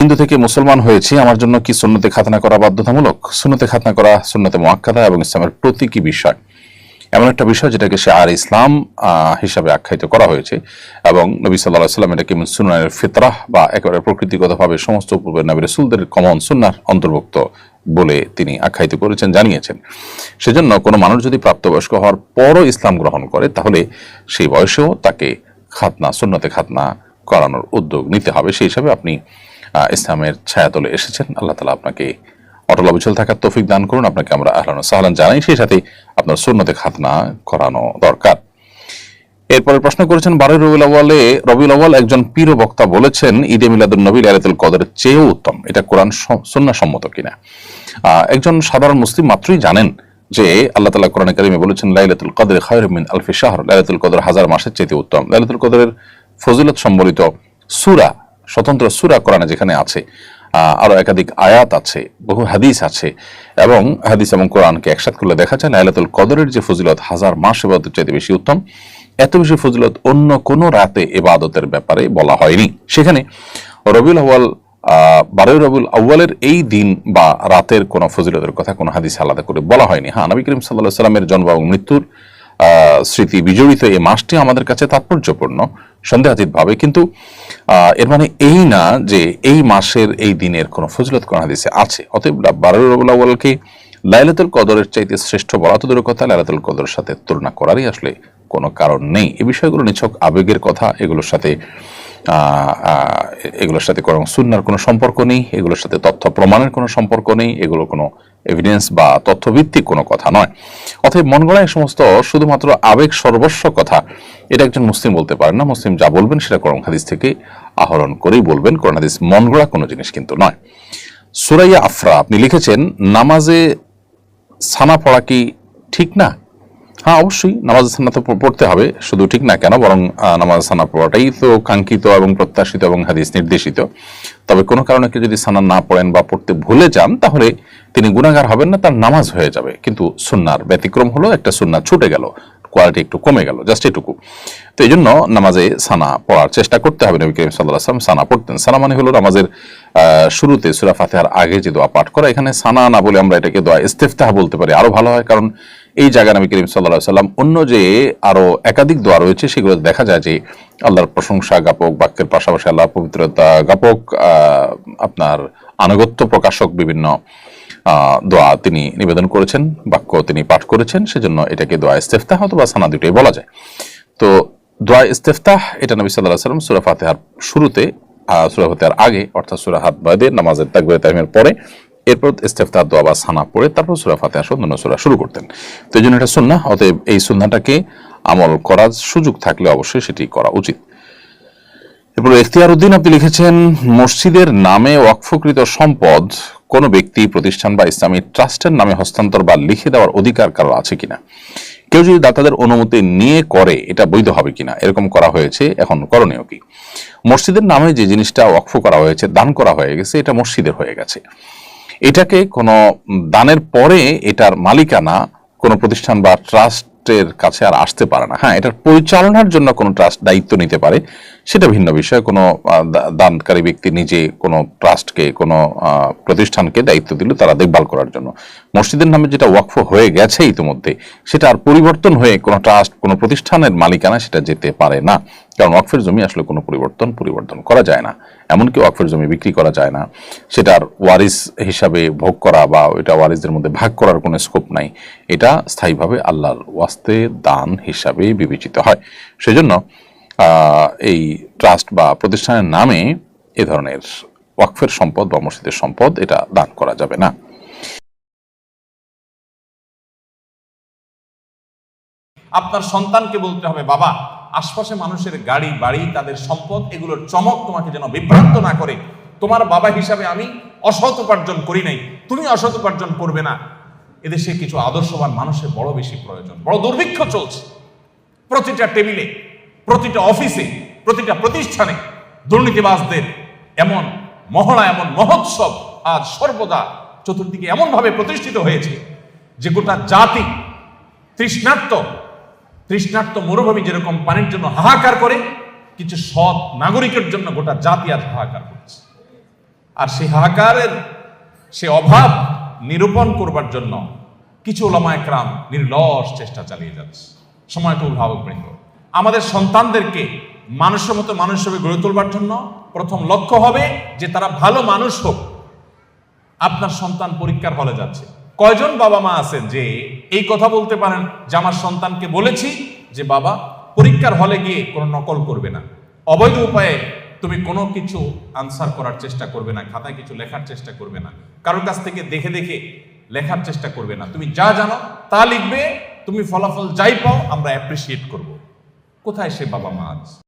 হিন্দু থেকে মুসলমান হয়েছি, আমার জন্য কি সুন্নতে খাতনা করা বাধ্যতামূলক? সুন্নতে খাতনা করা সুন্নতে মোয়াক্কাদা এবং ইসলামের প্রতীকী বিষয়। এমন একটা বিষয় যেটাকে সে আর ইসলাম হিসাবে আখ্যায়িত করা হয়েছে এবং নবী সাল্লাহ সাল্লাম এটাকে সুনানের ফিতরাহ বা একেবারে প্রকৃতিগতভাবে সমস্ত পূর্বের নবী রসুলদের কমন সুন্নার অন্তর্ভুক্ত বলে তিনি আখ্যায়িত করেছেন, জানিয়েছেন। সেজন্য কোনো মানুষ যদি প্রাপ্তবয়স্ক হওয়ার পরও ইসলাম গ্রহণ করে, তাহলে সেই বয়সেও তাকে খাতনা, সুন্নতে খাতনা করানোর উদ্যোগ নিতে হবে। সেই হিসাবে আপনি ইসলামের ছায়াতলে এসেছেন। আল্লাহ তালা আপনাকে অটল অবিচল থাকার তৌফিক দান করুন। আপনাকে আমরা আহলান সাহলান জানাই। সেই সাথে আপনার সুন্নতে খাতনা করানো দরকার। এরপরে প্রশ্ন করেছেন, বারোই রবিউল আওয়ালে রবিউল আওয়াল একজন পীর বক্তা বলেছেন, ঈদে মিলাদুল নবী লাইলাতুল কদরের চেয়েও উত্তম। এটা কোরআন সন্না সম্মত কিনা? একজন সাধারণ মুসলিম মাত্রই জানেন যে আল্লাহ তালা কোরআন কারিমে বলেছেন, লাইলাতুল কদর খায়র মিন আলফি শাহর। লাইলাতুল কদর হাজার মাসের চেয়ে উত্তম। লাইলাতুল কদরের ফজিলত সম্বলিত সূরা স্বতন্ত্র সুরা কোরআনে যেখানে আছে আহ, আরও একাধিক আয়াত আছে বহু হাদিস আছে এবং হাদিস এবং কোরআনকে একসাথ করলে দেখা যায় লাইলাতুল কদরের যে ফজিলত হাজার মাস ইবাদতের চাইতে বেশি উত্তম এত বেশি ফজিলত অন্য কোনো রাতে ইবাদতের ব্যাপারে বলা হয়নি। সেখানে রবিউল আহ, বারোই রবিউল আউ্বালের এই দিন বা রাতের কোনো ফজিলতের কথা কোনো হাদিস আলাদা করে বলা হয়নি। হ্যাঁ নবী করিম সাল্লাহ সাল্লামের জন্ম এবং মৃত্যুর স্মৃতি বিজড়িত এই মাসটি আমাদের কাছে তাৎপর্যপূর্ণ সন্দেহাতীত ভাবে কিন্তু এর মানে এই না যে এই মাসের এই দিনের কোনো ফজলত, কোন হাদিসে আছে। অতএব বারুল রবুল্লাহকে লাইলাতুল কদরের চাইতে শ্রেষ্ঠ বলা তো দূরের কথা, লাইলাতুল কদরের সাথে তুলনা করারই আসলে কোনো কারণ নেই। এ বিষয়গুলো নিছক আবেগের কথা, এগুলোর সাথে এগুলোর সাথে কোনো সুন্নার কোনো সম্পর্ক নেই, এগুলোর সাথে তথ্য প্রমাণের কোনো সম্পর্ক নেই, এগুলো কোনো এভিডেন্স বা তথ্যভিত্তিক কোনো কথা নয়। অতএব মন গড়া এই সমস্ত শুধুমাত্র আবেগ সর্বস্ব কথা, এটা একজন মুসলিম বলতে পারেন না, মুসলিম যা বলবেন সেটা কোরআন হাদিস থেকে আহরণ করেই বলবেন, কোরআন হাদিস মন গড়া কোনো জিনিস কিন্তু নয়। সুরাইয়া আফরা, আপনি লিখেছেন, নামাজে সানা পড়া কি ঠিক না? হ্যাঁ অবশ্যই নামাজ সান্না তো পড়তে হবে, শুধু ঠিক না কেন, বরং নামাজ সান্না পড়াটাই তো কাঙ্ক্ষিত এবং প্রত্যাশিত এবং হাদিস নির্দেশিত। তবে কোনো কারণে কেউ যদি সানা না পড়েন বা পড়তে ভুলে যান, তাহলে তিনি গুণাগার হবেন না, তার নামাজ হয়ে যাবে। কিন্তু সুন্নার ব্যতিক্রম হলো, একটা সুন্না ছুটে গেল। কোয়ালিটি একটু কমে গেল জাস্ট এটুকু। তো এই জন্য নামাজে সানা পড়ার চেষ্টা করতে হবে নবী করিম সাল্লাহ আসলাম সানা পড়তেন। সানা মানে হলো নামাজের শুরুতে সুরা ফাতেহার আগে যে দোয়া পাঠ করা এখানে সানা না বলে আমরা এটাকে দোয়া ইস্তেফতাহ বলতে পারি আরও ভালো হয়। কারণ এই জায়গায় নবী করিম সাল্লাহ সাল্লাম অন্য যে আরও একাধিক দোয়া রয়েছে সেগুলো দেখা যায় যে আল্লাহর প্রশংসা জ্ঞাপক বাক্যের পাশাপাশি আল্লাহ পবিত্রতা আহ, আপনার আনুগত্য প্রকাশক বিভিন্ন দোয়া তিনি নিবেদন করেছেন, বাক্য তিনি পাঠ করেছেন, সেজন্য এটাকে দোয়া ইস্তেফতাহ অথবা সানা দুটোই বলা যায়। তো দোয়া ইস্তেফতাহ, এটা নবী সাল্লাহ সাল্লাম সুরা ফাতেহার শুরুতে সুরা ফাতেহার আগে, অর্থাৎ সুরা হাত বাদে নামাজের তাকবির তাইমের পরে, এরপর ইস্তেফতাহ, দোয়া বা সানা পড়ে, তারপর সুরা ফাতেহা অন্যান্য সুরা শুরু করতেন। তো এই জন্য এটা সুন্না অতএব এই সুন্নাটাকে আমল করার সুযোগ থাকলে অবশ্যই সেটি করা উচিত। এরপর এখতিয়ার উদ্দিন আপনি লিখেছেন, মসজিদের নামে ওয়াকফকৃত সম্পদ কোনো ব্যক্তি, প্রতিষ্ঠান বা ইসলামী ট্রাস্টের নামে হস্তান্তর বা লিখে দেওয়ার অধিকার কারও আছে কিনা? কেউ যদি দাতাদের অনুমতি নিয়ে করে, এটা বৈধ হবে কিনা? এরকম করা হয়েছে, এখন করণীয় কি? মসজিদের নামে যে জিনিসটা ওয়াকফ করা হয়েছে, দান করা হয়ে গেছে, এটা মসজিদের হয়ে গেছে। এটাকে কোনো দানের পরে এটার মালিকানা কোনো প্রতিষ্ঠান বা ট্রাস্টের কাছে আর আসতে পারে না। হ্যাঁ এটার পরিচালনার জন্য কোনো ট্রাস্ট দায়িত্ব নিতে পারে। সেটা ভিন্ন বিষয়। কোনো দানকারী ব্যক্তি নিজে কোনো ট্রাস্টকে, কোনো প্রতিষ্ঠানকে দায়িত্ব দিল তারা দেখভাল করার জন্য। মসজিদের নামে যেটা ওয়াকফ হয়ে গেছে ইতিমধ্যে, সেটা আর পরিবর্তন হয়ে কোনো ট্রাস্ট, কোনো প্রতিষ্ঠানের মালিকানা সেটা যেতে পারে না। কারণ ওয়াকফের জমি আসলে কোনো পরিবর্তন পরিবর্তন করা যায় না। এমনকি ওয়াকফের জমি বিক্রি করা যায় না। সেটার ওয়ারিস হিসাবে ভোগ করা বা ওইটা ওয়ারিসদের মধ্যে ভাগ করার কোনো স্কোপ নাই। এটা স্থায়ীভাবে আল্লাহর ওয়াস্তে দান হিসাবে বিবেচিত হয়। সেজন্য এই ট্রাস্ট বা প্রতিষ্ঠানের নামে এ ধরনের ওয়াকফের সম্পদ বা মসজিদের সম্পদ এটা দান করা যাবে না। আপনার সন্তানকে বলতে হবে, বাবা, আশপাশে মানুষের গাড়ি, বাড়ি, তাদের সম্পদ, এগুলোর চমক তোমাকে যেন বিভ্রান্ত না করে। তোমার বাবা হিসাবে আমি অসৎ উপার্জন করি নাই, তুমি অসৎ উপার্জন করবে না। এদেশে কিছু আদর্শবান মানুষের বড় বেশি প্রয়োজন, বড় দুর্ভিক্ষ চলছে প্রতিটা টেবিলে। প্রতিটা অফিসে, প্রতিটা প্রতিষ্ঠানে দুর্নীতিবাজদের এমন মহড়া, এমন মহোৎসব আজ সর্বদা চতুর্দিকে এমনভাবে প্রতিষ্ঠিত হয়েছে যে গোটা জাতি তৃষ্ণার্ত তৃষ্ণার্ত মরুভূমি যেরকম পানির জন্য হাহাকার করে, কিছু সৎ নাগরিকের জন্য গোটা জাতি আজ হাহাকার করছে। আর সে হাহাকারের, সে অভাব নিরূপণ করবার জন্য কিছু ওলামা একরাম নির্লস চেষ্টা চালিয়ে যাচ্ছে। সময় তো অভিভাবক বৃন্দ। আমাদের সন্তানদেরকে মানুষের মতো মানুষ হিসেবে গড়ে তোলবার জন্য প্রথম লক্ষ্য হবে যে তারা ভালো মানুষ হোক। আপনার সন্তান পরীক্ষার হলে যাচ্ছে। কয়জন বাবা মা আছেন যে এই কথা বলতে পারেন যে আমার সন্তানকে বলেছি যে বাবা, পরীক্ষার হলে গিয়ে কোনো নকল করবে না। অবৈধ উপায়ে তুমি কোনো কিছু আনসার করার চেষ্টা করবে না, খাতায় কিছু লেখার চেষ্টা করবে না। কারোর কাছ থেকে দেখে দেখে লেখার চেষ্টা করবে না। তুমি যা জানো তা লিখবে, তুমি ফলাফল যাই পাও, আমরা অ্যাপ্রিসিয়েট করব। কোথায় সে বাবা মা আজ